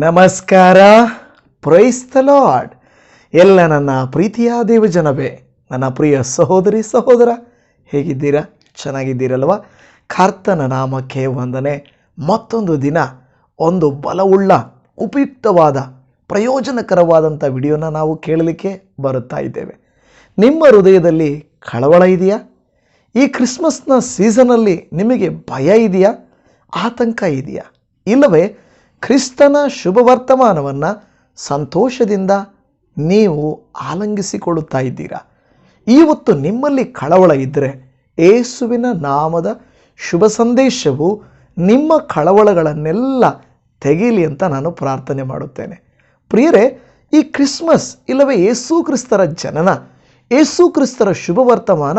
ನಮಸ್ಕಾರ. Praise the lord ಎಲ್ಲ ನನ್ನ ಪ್ರೀತಿಯ ದೇವಜನವೇ ನನ್ನ ಪ್ರಿಯ ಸಹೋದರಿ, ಸಹೋದರ, ಹೇಗಿದ್ದೀರಾ? ಚೆನ್ನಾಗಿದ್ದೀರಲ್ವ? ಕರ್ತನ ನಾಮಕ್ಕೆ ವಂದನೆ. ಮತ್ತೊಂದು ದಿನ, ಒಂದು ಬಲವುಳ್ಳ, ಉಪಯುಕ್ತವಾದ ಪ್ರಯೋಜನಕರವಾದಂಥ ವಿಡಿಯೋನ ನಾವು ಕೇಳಲಿಕ್ಕೆ ಬರುತ್ತಾ ಇದ್ದೇವೆ. ನಿಮ್ಮ ಹೃದಯದಲ್ಲಿ ಕಳವಳ ಇದೆಯಾ? ಈ ಕ್ರಿಸ್ಮಸ್ನ ಸೀಸನಲ್ಲಿ ನಿಮಗೆ ಭಯ ಇದೆಯಾ? ಆತಂಕ ಇದೆಯಾ? ಇಲ್ಲವೇ ಕ್ರಿಸ್ತನ ಶುಭ ವರ್ತಮಾನವನ್ನು ಸಂತೋಷದಿಂದ ನೀವು ಆಲಂಗಿಸಿಕೊಳ್ಳುತ್ತಾ ಇದ್ದೀರಾ? ಇವತ್ತು ನಿಮ್ಮಲ್ಲಿ ಕಳವಳ ಇದ್ದರೆ ಏಸುವಿನ ನಾಮದ ಶುಭ ಸಂದೇಶವು ನಿಮ್ಮ ಕಳವಳಗಳನ್ನೆಲ್ಲ ತೆಗೀಲಿ ಅಂತ ನಾನು ಪ್ರಾರ್ಥನೆ ಮಾಡುತ್ತೇನೆ. ಪ್ರಿಯರೇ, ಈ ಕ್ರಿಸ್ಮಸ್ ಇಲ್ಲವೇ ಯೇಸು ಕ್ರಿಸ್ತರ ಜನನ, ಯೇಸು ಕ್ರಿಸ್ತರ ಶುಭ ವರ್ತಮಾನ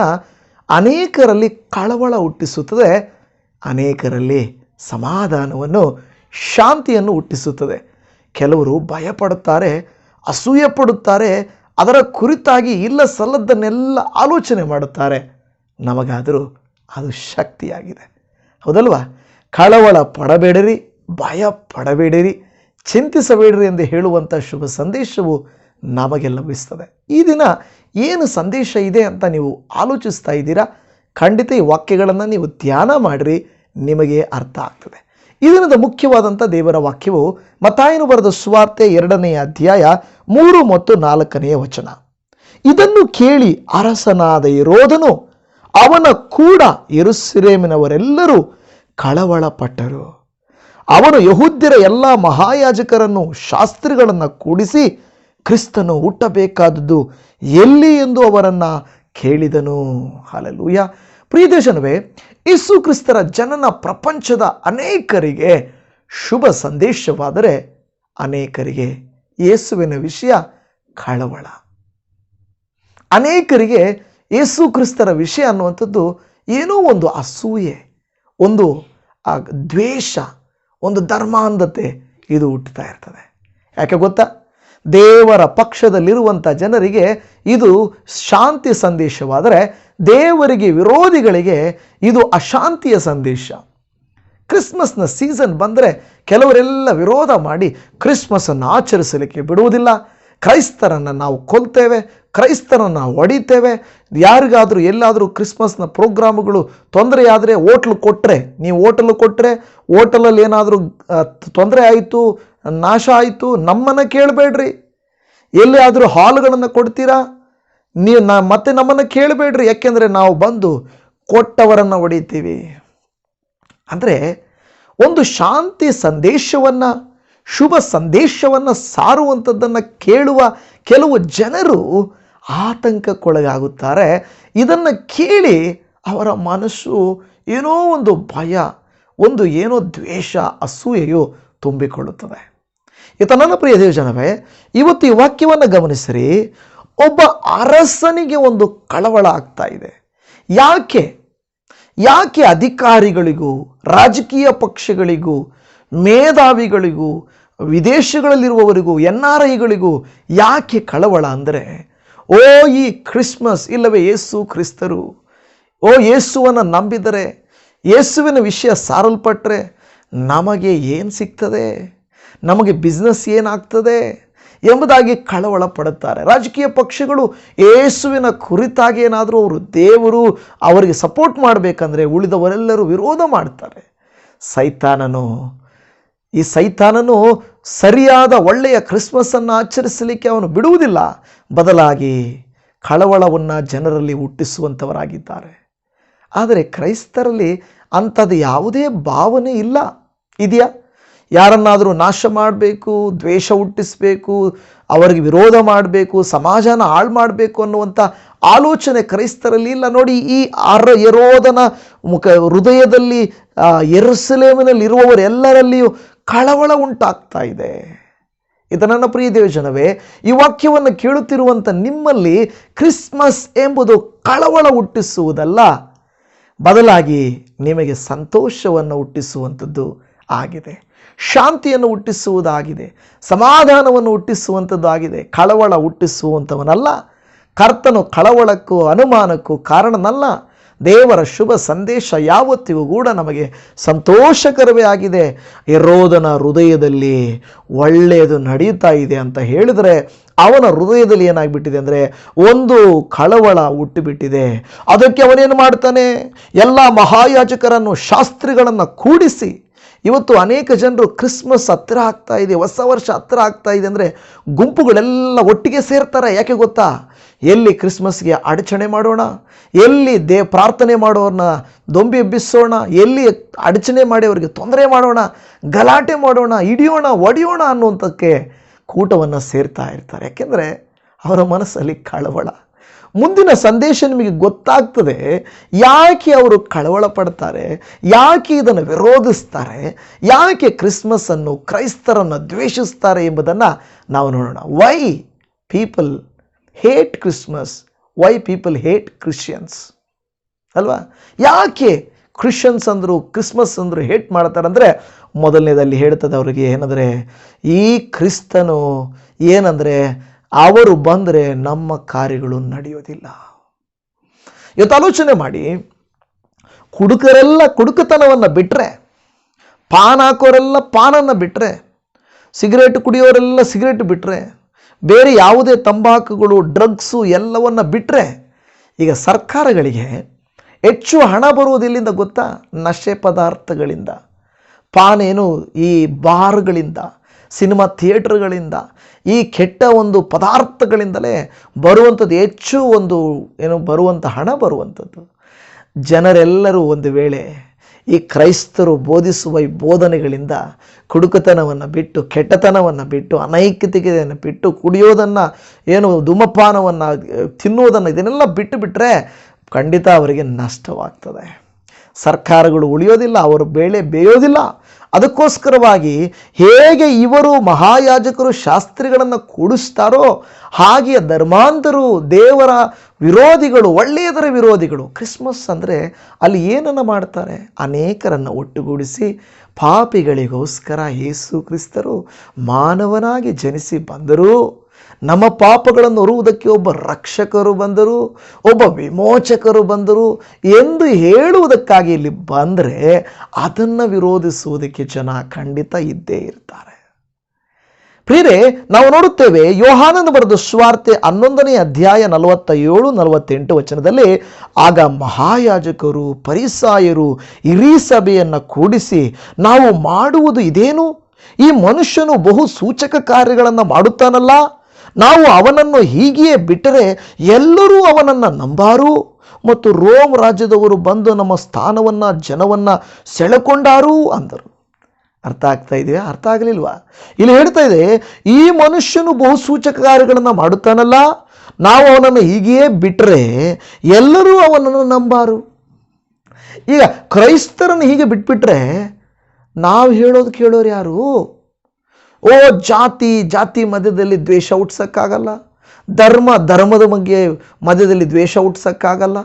ಅನೇಕರಲ್ಲಿ ಕಳವಳ ಹುಟ್ಟಿಸುತ್ತದೆ. ಅನೇಕರಲ್ಲಿ ಸಮಾಧಾನವನ್ನು ಶಾಂತಿಯನ್ನು ಹುಟ್ಟಿಸುತ್ತದೆ. ಕೆಲವರು ಭಯಪಡುತ್ತಾರೆ ಅಸೂಯೆ ಪಡುತ್ತಾರೆ ಅದರ ಕುರಿತಾಗಿ ಇಲ್ಲ ಸಲ್ಲದ್ದನ್ನೆಲ್ಲ ಆಲೋಚನೆ ಮಾಡುತ್ತಾರೆ. ನಮಗಾದರೂ ಅದು ಶಕ್ತಿಯಾಗಿದೆ. ಹೌದಲ್ವಾ? ಕಳವಳ ಪಡಬೇಡಿರಿ, ಭಯ ಪಡಬೇಡಿರಿ, ಚಿಂತಿಸಬೇಡಿರಿ ಎಂದು ಹೇಳುವಂಥ ಶುಭ ಸಂದೇಶವು ನಮಗೆ ಲಭಿಸ್ತದೆ ಈ ದಿನ ಏನು ಸಂದೇಶ ಇದೆ ಅಂತ ನೀವು ಆಲೋಚಿಸ್ತಾ ಇದ್ದೀರಾ? ಖಂಡಿತ ಈ ವಾಕ್ಯಗಳನ್ನು ನೀವು ಧ್ಯಾನ ಮಾಡಿರಿ, ನಿಮಗೆ ಅರ್ಥ ಆಗ್ತದೆ. ಈ ದಿನದ ಮುಖ್ಯವಾದಂಥ ದೇವರ ವಾಕ್ಯವು ಮತಾಯನು ಬರೆದ ಸುವಾರ್ತೆ ಎರಡನೆಯ ಅಧ್ಯಾಯ ಮೂರು ಮತ್ತು ನಾಲ್ಕನೆಯ ವಚನ. ಇದನ್ನು ಕೇಳಿ ಅರಸನಾದ ಇರೋದನು ಅವನ ಕೂಡ ಎರುಸಿರೇಮಿನವರೆಲ್ಲರೂ ಕಳವಳಪಟ್ಟರು. ಅವನು ಯಹೂದ್ಯರ ಎಲ್ಲ ಮಹಾಯಾಜಕರನ್ನು, ಶಾಸ್ತ್ರಿಗಳನ್ನು ಕೂಡಿಸಿ ಕ್ರಿಸ್ತನು ಹುಟ್ಟಬೇಕಾದದ್ದು ಎಲ್ಲಿ ಎಂದು ಅವರನ್ನು ಕೇಳಿದನು. ಹಾಲಲೂಯ ಪ್ರಿಯದೇಶನವೇ ಯೇಸು ಕ್ರಿಸ್ತರ ಜನನ ಪ್ರಪಂಚದ ಅನೇಕರಿಗೆ ಶುಭ ಸಂದೇಶವಾದರೆ ಅನೇಕರಿಗೆ ಯೇಸುವಿನ ವಿಷಯ ಕಳವಳ ಅನೇಕರಿಗೆ ಯೇಸು ಕ್ರಿಸ್ತರ ವಿಷಯ ಅನ್ನುವಂಥದ್ದು ಏನೋ ಒಂದು ಅಸೂಯೆ, ಒಂದು, ಆ, ದ್ವೇಷ, ಒಂದು ಧರ್ಮಾಂಧತೆ ಇದು ಹುಟ್ಟುತ್ತಾ ಇರ್ತದೆ. ಯಾಕೆ ಗೊತ್ತಾ? ದೇವರ ಪಕ್ಷದಲ್ಲಿರುವಂಥ ಜನರಿಗೆ ಇದು ಶಾಂತಿ ಸಂದೇಶವಾದರೆ ದೇವರಿಗೆ ವಿರೋಧಿಗಳಿಗೆ ಇದು ಅಶಾಂತಿಯ ಸಂದೇಶ. ಕ್ರಿಸ್ಮಸ್ನ ಸೀಸನ್ ಬಂದರೆ ಕೆಲವರೆಲ್ಲ ವಿರೋಧ ಮಾಡಿ ಕ್ರಿಸ್ಮಸ್ಸನ್ನು ಆಚರಿಸಲಿಕ್ಕೆ ಬಿಡುವುದಿಲ್ಲ. ಕ್ರೈಸ್ತರನ್ನು ನಾವು ಕೊಲ್ತೇವೆ, ಕ್ರೈಸ್ತರನ್ನು ಹೊಡಿತೇವೆ. ಯಾರಿಗಾದರೂ ಎಲ್ಲಾದರೂ ಕ್ರಿಸ್ಮಸ್ನ ಪ್ರೋಗ್ರಾಮ್ಗಳು ತೊಂದರೆಯಾದರೆ ಓಟ್ಲು ಕೊಟ್ಟರೆ ನೀವು ಓಟಲು ಕೊಟ್ಟರೆ ಓಟಲಲ್ಲಿ ಏನಾದರೂ ತೊಂದರೆ ಆಯಿತು, ನಾಶ ಆಯಿತು, ನಮ್ಮನ್ನು ಕೇಳಬೇಡ್ರಿ. ಎಲ್ಲಿ ಹಾಲ್ಗಳನ್ನು ಕೊಡ್ತೀರಾ? ನೀವು ನಾ ಮತ್ತೆ ನಮ್ಮನ್ನು ಕೇಳಬೇಡ್ರಿ. ಯಾಕೆಂದರೆ ನಾವು ಬಂದು ಕೊಟ್ಟವರನ್ನು ಹೊಡಿತೀವಿ. ಅಂದರೆ ಒಂದು ಶಾಂತಿ ಸಂದೇಶವನ್ನು, ಶುಭ ಸಂದೇಶವನ್ನು ಸಾರುವಂಥದ್ದನ್ನು ಕೇಳುವ ಕೆಲವು ಜನರು ಆತಂಕಕ್ಕೊಳಗಾಗುತ್ತಾರೆ. ಇದನ್ನು ಕೇಳಿ ಅವರ ಮನಸ್ಸು ಏನೋ ಒಂದು ಭಯ, ಒಂದು ಏನೋ ದ್ವೇಷ, ಅಸೂಯೆಯು ತುಂಬಿಕೊಳ್ಳುತ್ತದೆ. ಈತ ನನ್ನ ಪ್ರಿಯ ದೇವಜನವೇ, ಇವತ್ತು ಈ ವಾಕ್ಯವನ್ನು ಗಮನಿಸಿರಿ. ಒಬ್ಬ ಅರಸನಿಗೆ ಒಂದು ಕಳವಳ ಆಗ್ತಾ ಇದೆ. ಯಾಕೆ? ಯಾಕೆ ಅಧಿಕಾರಿಗಳಿಗೂ, ರಾಜಕೀಯ ಪಕ್ಷಗಳಿಗೂ, ಮೇಧಾವಿಗಳಿಗೂ, ವಿದೇಶಗಳಲ್ಲಿರುವವರಿಗೂ ಎನ್ ಆರ್ ಐಗಳಿಗೂ ಯಾಕೆ ಕಳವಳ ಅಂದರೆ, ಓ ಈ ಕ್ರಿಸ್ಮಸ್ ಇಲ್ಲವೇ ಯೇಸು ಕ್ರಿಸ್ತರು, ಓ ಯೇಸುವನ್ನು ನಂಬಿದರೆ, ಯೇಸುವಿನ ವಿಷಯ ಸಾರಲ್ಪಟ್ಟರೆ ನಮಗೆ ಏನು ಸಿಗ್ತದೆ? ನಮಗೆ ಬಿಸ್ನೆಸ್ ಏನಾಗ್ತದೆ? ಎಂಬುದಾಗಿ ಕಳವಳ ಪಡುತ್ತಾರೆ ರಾಜಕೀಯ ಪಕ್ಷಗಳು ಯೇಸುವಿನ ಕುರಿತಾಗಿ ಏನಾದರೂ ಅವರು ದೇವರು ಅವರಿಗೆ ಸಪೋರ್ಟ್ ಮಾಡಬೇಕಂದ್ರೆ ಉಳಿದವರೆಲ್ಲರೂ ವಿರೋಧ ಮಾಡ್ತಾರೆ. ಸೈತಾನನು, ಈ ಸೈತಾನನು ಸರಿಯಾದ ಒಳ್ಳೆಯ ಕ್ರಿಸ್ಮಸ್ಸನ್ನು ಆಚರಿಸಲಿಕ್ಕೆ ಅವನು ಬಿಡುವುದಿಲ್ಲ. ಬದಲಾಗಿ ಕಳವಳವನ್ನು ಜನರಲ್ಲಿ ಹುಟ್ಟಿಸುವಂಥವರಾಗಿದ್ದಾರೆ ಆದರೆ ಕ್ರೈಸ್ತರಲ್ಲಿ ಅಂಥದ್ದು ಯಾವುದೇ ಭಾವನೆ ಇಲ್ಲ. ಇದೆಯಾ? ಯಾರನ್ನಾದರೂ ನಾಶ ಮಾಡಬೇಕು, ದ್ವೇಷ ಹುಟ್ಟಿಸಬೇಕು, ಅವರಿಗೆ ವಿರೋಧ ಮಾಡಬೇಕು, ಸಮಾಜನ ಹಾಳು ಮಾಡಬೇಕು ಅನ್ನುವಂಥ ಆಲೋಚನೆ ಕ್ರೈಸ್ತರಲ್ಲಿ ಇಲ್ಲ. ನೋಡಿ, ಈ ಅರ ಯರೋದನ ಮುಖ ಹೃದಯದಲ್ಲಿ ಎರಸಲೇಮಿನಲ್ಲಿರುವವರೆಲ್ಲರಲ್ಲಿಯೂ ಕಳವಳ ಉಂಟಾಗ್ತಾ ಇದೆ. ಇದು ನನ್ನ ಪ್ರಿಯ ದೇವಜನವೇ, ಈ ವಾಕ್ಯವನ್ನು ಕೇಳುತ್ತಿರುವಂಥ ನಿಮ್ಮಲ್ಲಿ ಕ್ರಿಸ್ಮಸ್ ಎಂಬುದು ಕಳವಳ ಹುಟ್ಟಿಸುವುದಲ್ಲ, ಬದಲಾಗಿ ನಿಮಗೆ ಸಂತೋಷವನ್ನು ಹುಟ್ಟಿಸುವಂಥದ್ದು ಆಗಿದೆ. ಶಾಂತಿಯನ್ನು ಹುಟ್ಟಿಸುವುದಾಗಿದೆ, ಸಮಾಧಾನವನ್ನು ಹುಟ್ಟಿಸುವಂಥದ್ದಾಗಿದೆ, ಕಳವಳ ಹುಟ್ಟಿಸುವಂಥವನಲ್ಲ. ಕರ್ತನು ಕಳವಳಕ್ಕೂ ಅನುಮಾನಕ್ಕೂ ಕಾರಣನಲ್ಲ. ದೇವರ ಶುಭ ಸಂದೇಶ ಯಾವತ್ತಿಗೂ ಕೂಡ ನಮಗೆ ಸಂತೋಷಕರವೇ ಆಗಿದೆ. ಇರೋದನ ಹೃದಯದಲ್ಲಿ ಒಳ್ಳೆಯದು ನಡೀತಾ ಇದೆ ಅಂತ ಹೇಳಿದರೆ ಅವನ ಹೃದಯದಲ್ಲಿ ಏನಾಗಿಬಿಟ್ಟಿದೆ ಅಂದರೆ ಒಂದು ಕಳವಳ ಹುಟ್ಟುಬಿಟ್ಟಿದೆ. ಅದಕ್ಕೆ ಅವನೇನು ಮಾಡ್ತಾನೆ? ಎಲ್ಲ ಮಹಾಯಾಜಕರನ್ನು, ಶಾಸ್ತ್ರಿಗಳನ್ನು ಕೂಡಿಸಿ ಇವತ್ತು ಅನೇಕ ಜನರು ಕ್ರಿಸ್ಮಸ್ ಹತ್ತಿರ ಆಗ್ತಾ ಇದೆ, ಹೊಸ ವರ್ಷ ಹತ್ತಿರ ಆಗ್ತಾ ಇದೆ ಅಂದರೆ ಗುಂಪುಗಳೆಲ್ಲ ಒಟ್ಟಿಗೆ ಸೇರ್ತಾರೆ, ಯಾಕೆ ಗೊತ್ತಾ? ಎಲ್ಲಿ ಕ್ರಿಸ್ಮಸ್ಗೆ ಅಡಚಣೆ ಮಾಡೋಣ, ಎಲ್ಲಿ ದೇ ಪ್ರಾರ್ಥನೆ ಮಾಡೋರನ್ನ ದೊಂಬಿ ಎಬ್ಬಿಸೋಣ, ಎಲ್ಲಿ ಅಡಚಣೆ ಮಾಡಿ ಅವರಿಗೆ ತೊಂದರೆ ಮಾಡೋಣ, ಗಲಾಟೆ ಮಾಡೋಣ, ಹಿಡಿಯೋಣ, ಒಡೆಯೋಣ ಅನ್ನುವಂಥಕ್ಕೆ ಕೂಟವನ್ನು ಸೇರ್ತಾ ಇರ್ತಾರೆ. ಯಾಕೆಂದರೆ ಅವರ ಮನಸ್ಸಲ್ಲಿ ಕಳವಳ. ಮುಂದಿನ ಸಂದೇಶ ನಿಮಗೆ ಗೊತ್ತಾಗ್ತದೆ ಯಾಕೆ ಅವರು ಕಳವಳ ಪಡ್ತಾರೆ ಯಾಕೆ ಇದನ್ನು ವಿರೋಧಿಸ್ತಾರೆ, ಯಾಕೆ ಕ್ರಿಸ್ಮಸ್ಸನ್ನು, ಕ್ರೈಸ್ತರನ್ನು ದ್ವೇಷಿಸ್ತಾರೆ ಎಂಬುದನ್ನು ನಾವು ನೋಡೋಣ. Why people hate Christmas why people hate Christians ಅಲ್ವಾ? ಯಾಕೆ ಕ್ರಿಶ್ಚಿಯನ್ಸ್ ಅಂದರು ಕ್ರಿಸ್ಮಸ್ ಅಂದರು ಹೇಟ್ ಮಾಡ್ತಾರೆ ಅಂದರೆ ಮೊದಲನೇದಲ್ಲಿ ಹೇಳ್ತದೆ ಅವರಿಗೆ ಏನಂದರೆ, ಈ ಕ್ರಿಸ್ತನು ಏನಂದರೆ ಅವರು ಬಂದರೆ ನಮ್ಮ ಕಾರ್ಯಗಳು ನಡೆಯೋದಿಲ್ಲ. ಇವತ್ತು ಆಲೋಚನೆ ಮಾಡಿ, ಕುಡುಕರೆಲ್ಲ ಕುಡುಕತನವನ್ನು ಬಿಟ್ಟರೆ ಪಾನ್ ಹಾಕೋರೆಲ್ಲ ಪಾನನ್ನು ಬಿಟ್ಟರೆ ಸಿಗರೇಟ್ ಕುಡಿಯೋರೆಲ್ಲ ಸಿಗರೇಟ್ ಬಿಟ್ಟರೆ ಬೇರೆ ಯಾವುದೇ ತಂಬಾಕುಗಳು, ಡ್ರಗ್ಸು ಎಲ್ಲವನ್ನು ಬಿಟ್ಟರೆ ಈಗ ಸರ್ಕಾರಗಳಿಗೆ ಹೆಚ್ಚು ಹಣ ಬರುವುದಿಲ್ಲಿಂದ ಗೊತ್ತಾ? ನಶೆ ಪದಾರ್ಥಗಳಿಂದ. ಪಾನೇನು ಈ ಬಾರ್ಗಳಿಂದ. ಸಿನಿಮಾ ಥಿಯೇಟ್ರ್ಗಳಿಂದ, ಈ ಕೆಟ್ಟ ಒಂದು ಪದಾರ್ಥಗಳಿಂದಲೇ ಬರುವಂಥದ್ದು, ಹೆಚ್ಚು ಒಂದು ಏನು ಬರುವಂಥ ಹಣ ಬರುವಂಥದ್ದು. ಜನರೆಲ್ಲರೂ ಒಂದು ವೇಳೆ ಈ ಕ್ರೈಸ್ತರು ಬೋಧಿಸುವ ಈ ಬೋಧನೆಗಳಿಂದ ಕುಡುಕತನವನ್ನು ಬಿಟ್ಟು, ಕೆಟ್ಟತನವನ್ನು ಬಿಟ್ಟು ಅನೈಕ್ಯತೆಯನ್ನು ಬಿಟ್ಟು, ಕುಡಿಯೋದನ್ನು ಏನು ಧೂಮಪಾನವನ್ನು, ತಿನ್ನುವುದನ್ನು ಇದನ್ನೆಲ್ಲ ಬಿಟ್ಟು ಬಿಟ್ಟರೆ ಖಂಡಿತ ಅವರಿಗೆ ನಷ್ಟವಾಗ್ತದೆ. ಸರ್ಕಾರಗಳು ಉಳಿಯೋದಿಲ್ಲ, ಅವರು ಬೇಳೆ ಬೇಯೋದಿಲ್ಲ. ಅದಕ್ಕೋಸ್ಕರವಾಗಿ ಹೇಗೆ ಇವರು ಮಹಾಯಾಜಕರು ಶಾಸ್ತ್ರಿಗಳನ್ನು ಕೂಡಿಸ್ತಾರೋ ಹಾಗೆಯೇ ಧರ್ಮಾಂತರು ದೇವರ ವಿರೋಧಿಗಳು, ಒಳ್ಳೆಯದರ ವಿರೋಧಿಗಳು, ಕ್ರಿಸ್ಮಸ್ ಅಂದರೆ ಅಲ್ಲಿ ಏನನ್ನು ಮಾಡ್ತಾರೆ? ಅನೇಕರನ್ನು ಒಟ್ಟುಗೂಡಿಸಿ ಪಾಪಿಗಳಿಗೋಸ್ಕರ ಯೇಸು ಕ್ರಿಸ್ತರು ಮಾನವನಾಗಿ ಜನಿಸಿ ಬಂದರು ನಮ್ಮ ಪಾಪಗಳನ್ನು ಹೊರುವುದಕ್ಕೆ ಒಬ್ಬ ರಕ್ಷಕರು ಬಂದರು, ಒಬ್ಬ ವಿಮೋಚಕರು ಬಂದರು ಎಂದು ಹೇಳುವುದಕ್ಕಾಗಿ ಇಲ್ಲಿ ಬಂದರೆ ಅದನ್ನು ವಿರೋಧಿಸುವುದಕ್ಕೆ ಜನ ಖಂಡಿತ ಇದ್ದೇ ಇರ್ತಾರೆ. ಪ್ರಿಯರೇ, ನಾವು ನೋಡುತ್ತೇವೆ ಯೋಹಾನಂದ ಬರೆದ ಸ್ವಾರ್ತೆ ಹನ್ನೊಂದನೇ ಅಧ್ಯಾಯ ನಲವತ್ತ ಏಳು ನಲವತ್ತೆಂಟು ವಚನದಲ್ಲಿ, ಆಗ ಮಹಾಯಾಜಕರು, ಪರಿಸಾಯರು ಇರೀ ಸಭೆಯನ್ನು ಕೂಡಿಸಿ, ನಾವು ಮಾಡುವುದು ಇದೇನು? ಈ ಮನುಷ್ಯನು ಬಹು ಸೂಚಕ ಕಾರ್ಯಗಳನ್ನು ಮಾಡುತ್ತಾನಲ್ಲ? ನಾವು ಅವನನ್ನು ಹೀಗೆಯೇ ಬಿಟ್ಟರೆ ಎಲ್ಲರೂ ಅವನನ್ನು ನಂಬಾರು ಮತ್ತು ರೋಮ್ ರಾಜ್ಯದವರು ಬಂದು ನಮ್ಮ ಸ್ಥಾನವನ್ನು, ಜನವನ್ನು ಸೆಳೆಕೊಂಡಾರು ಅಂದರು. ಅರ್ಥ ಆಗ್ತಾ ಇದೆಯಾ? ಅರ್ಥ ಆಗಲಿಲ್ವಾ? ಇಲ್ಲಿ ಹೇಳ್ತಾ ಇದೆ, ಈ ಮನುಷ್ಯನು ಬಹು ಸೂಚಕ ಕಾರ್ಯಗಳನ್ನು ಮಾಡುತ್ತಾನಲ್ಲ, ನಾವು ಅವನನ್ನು ಹೀಗೆಯೇ ಬಿಟ್ಟರೆ ಎಲ್ಲರೂ ಅವನನ್ನು ನಂಬಾರು. ಈಗ ಕ್ರೈಸ್ತರನ್ನು ಹೀಗೆ ಬಿಟ್ಬಿಟ್ರೆ ನಾವು ಹೇಳೋದು ಕೇಳೋರು ಯಾರು? ಓ, ಜಾತಿ ಜಾತಿ ಮಧ್ಯದಲ್ಲಿ ದ್ವೇಷ ಹುಟ್ಸೋಕ್ಕಾಗಲ್ಲ. ಧರ್ಮ, ಧರ್ಮದ ಬಗ್ಗೆ ಮಧ್ಯದಲ್ಲಿ ದ್ವೇಷ ಹುಟ್ಸೋಕ್ಕಾಗಲ್ಲ.